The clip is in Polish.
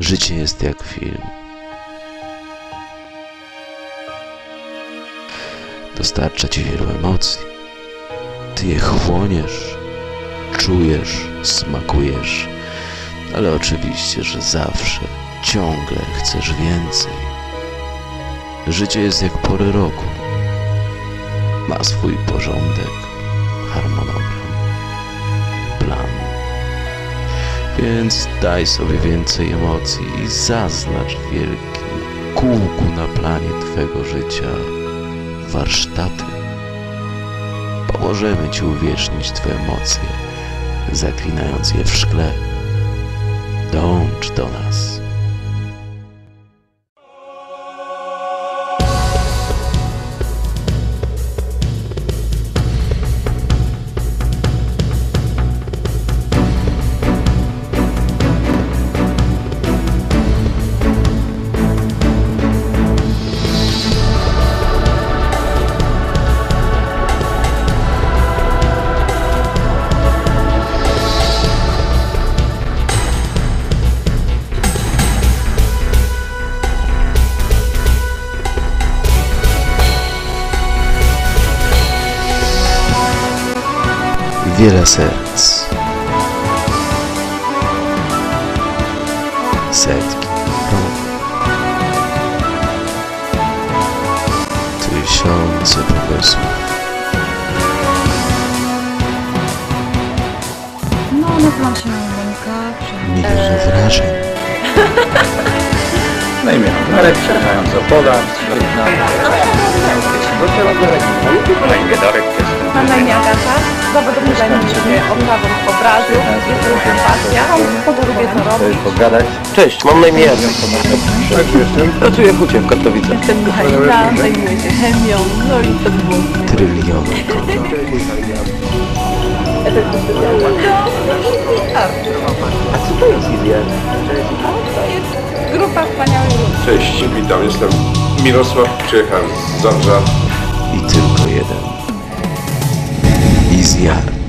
Życie jest jak film. Dostarcza ci wielu emocji. Ty je chłoniesz, czujesz, smakujesz, ale oczywiście, że zawsze, ciągle chcesz więcej. Życie jest jak pory roku. Ma swój porządek, harmonogram, plan. Więc daj sobie więcej emocji i zaznacz w wielkim kółku na planie Twego życia warsztaty. Pomożemy Ci uwiecznić Twe emocje, zaklinając je w szkle. Dącz do nas. Wiele serc. Setki rąk. Tysiące pomysłów. No, nazywam się Monika. Miliony wrażeń. Na imię Darek, przyjechałem z Opola. Na imię Darek, jestem Mam na imię Agata. Zawodowo zajmuję się oprawą obrazu. Jestem sympatia. Lubię to robić. pogadać. Cześć, mam na imię Jacek. Pracuję w Hucie w Katowicach. Jestem Michalika, zajmuję się chemią, no i to było. Tryliony kolorów. A co to jest Izja? Grupa wspaniałych ludzi. Cześć, witam, jestem Mirosław, przyjechałem z Zabrza. I tylko jeden. desviar.